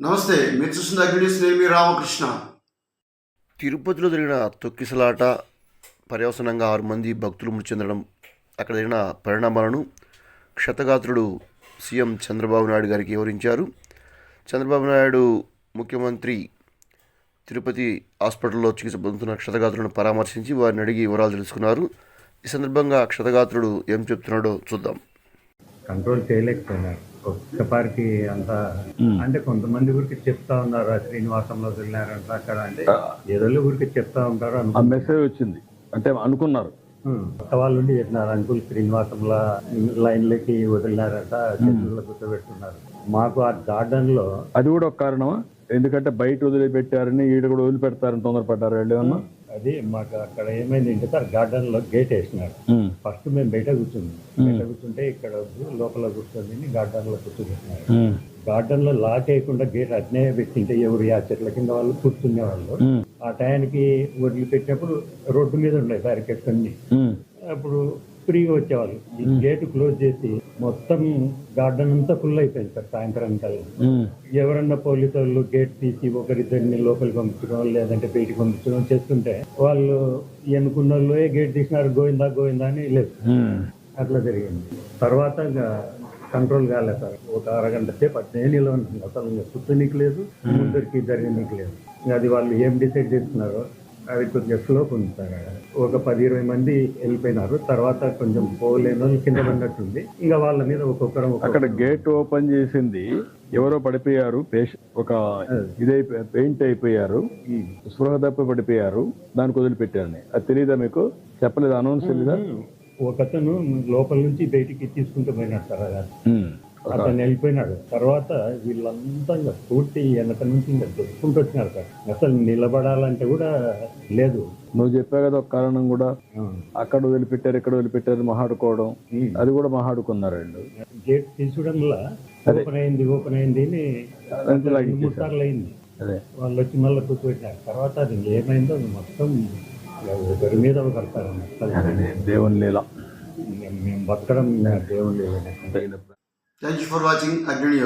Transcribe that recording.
నమస్తే మీరు చూస్తున్న అగ్నిస్ నేను మీ రామకృష్ణ. తిరుపతిలో జరిగిన తొక్కిసలాట పర్యవసనంగా ఆరు మంది భక్తులు మృతి చెందడం అక్కడ జరిగిన పరిణామాలను క్షతగాత్రుడు సీఎం చంద్రబాబు నాయుడు గారికి వివరించారు. చంద్రబాబు నాయుడు ముఖ్యమంత్రి తిరుపతి హాస్పిటల్లో చికిత్స పొందుతున్న క్షతగాత్రులను పరామర్శించి వారిని అడిగి వివరాలు తెలుసుకున్నారు. ఈ సందర్భంగా క్షతగాత్రుడు ఏం చెప్తున్నాడో చూద్దాం. కంట్రోల్ చేయలేకపోయినారు. ఒక్కపారికి అంతా అంటే కొంతమంది ఊరికి చెప్తా ఉన్నారు శ్రీనివాసంలో వెళ్ళారంట అక్కడ అంటే ఏదో ఊరికి చెప్తా ఉంటారు ఆ మెసేజ్ వచ్చింది. అంటే అనుకున్నారు. కొత్త వాళ్ళు ఉండి చెప్పినారు అంకుల్ శ్రీనివాసంలో లైన్లకి వదిలినారంట చెట్లలో కూర్చోబెట్టున్నారు మాకు ఆ గార్డెన్లో అది కూడా ఒక కారణమా? ఎందుకంటే బయట వదిలిపెట్టారని ఈడ కూడా వదిలిపెడతారని తొందరపడ్డారు వాళ్ళు ఏమన్నా? అది మాకు అక్కడ ఏమైంది అంటే సార్ గార్డెన్లో గేట్ వేసినారు. ఫస్ట్ మేము బయట కూర్చున్నాం. బయట కూర్చుంటే ఇక్కడ లోపల కూర్చొని గార్డెన్లో కూర్చోబెట్టినారు. గార్డెన్లో లాక్ వేయకుండా గేట్ అట్నే పెట్టింటే ఎవరు ఆ చెట్ల కింద వాళ్ళు కూర్చునే వాళ్ళు ఆ టయానికి వదిలిపెట్టినప్పుడు రోడ్డు మీద ఉన్నాయి బ్యారికేడ్స్ అన్ని అప్పుడు ఫ్రీగా వచ్చేవాళ్ళు. ఈ గేట్ క్లోజ్ చేసి మొత్తం గార్డెన్ అంతా ఫుల్ అయిపోయింది సార్ సాయంత్రం కల్లా ఎవరన్నా పోలీసు వాళ్ళు గేట్ తీసి ఒకరిద్దరిని లోపలికి పంపించడం లేదంటే బయటికి పంపించడం చేస్తుంటే వాళ్ళు ఎన్నుకున్న వాళ్ళు "ఏ గేట్ తీసినారు గోయిందా గోయిందా అని లేదు. అట్లా జరిగింది. తర్వాత ఇంకా కంట్రోల్ కాలేదు సార్. ఒక అరగంట సేపు అట్నే నిలవనుంది అసలు ఇంకా కూర్చోనీకి లేదు ముందరికి జరగనీకి లేదు. అది వాళ్ళు ఏం డిసైడ్ చేస్తున్నారో అది కొద్దిగా స్లోప్ ఉంది సార్. ఆడ. ఒక పది ఇరవై మంది వెళ్ళిపోయినారు. తర్వాత కొంచెం పోలేని కింద పడినట్టుంది. ఇంకా వాళ్ళ మీద ఒక్కొక్కరం అక్కడ గేట్ ఓపెన్ చేసింది. ఎవరో పడిపోయారు. ఒక ఇదైపోయి పెయింట్ అయిపోయారు. స్పృహ తప్పి పడిపోయారు. దానికి వదిలిపెట్టారని అది తెలియదా మీకు? చెప్పలేదు? అనౌన్స్ తెలీదా? ఒకతను లోపల నుంచి బయటికి తీసుకుంటూ పోయినాడు సార్. అతను వెళ్ళిపోయినాడు. తర్వాత వీళ్ళంతా ఇంకా పూర్తి వెనక నుంచి ఇంకా దొరుకుంటూ వచ్చినారు సార్. అసలు నిలబడాలంటే కూడా లేదు. నువ్వు చెప్పావు కదా ఒక కారణం కూడా. అక్కడ వదిలిపెట్టారు ఇక్కడ వదిలిపెట్టారు మహాడుకోవడం. అది కూడా మహాడుకున్నారు వీళ్ళు గేట్ తీసుకోవడంలో ఓపెన్ అయింది ఓపెన్ అయింది మూడు సార్లు అయింది. అదే. వాళ్ళు వచ్చి మళ్ళీ కూర్చోబెట్టినారు. తర్వాత అది ఏమైందో మొత్తం ఒకరి మీద ఒకరు దేవుని లీల. మేము బతకడం దేవుడు లేదు Thank you for watching. Agri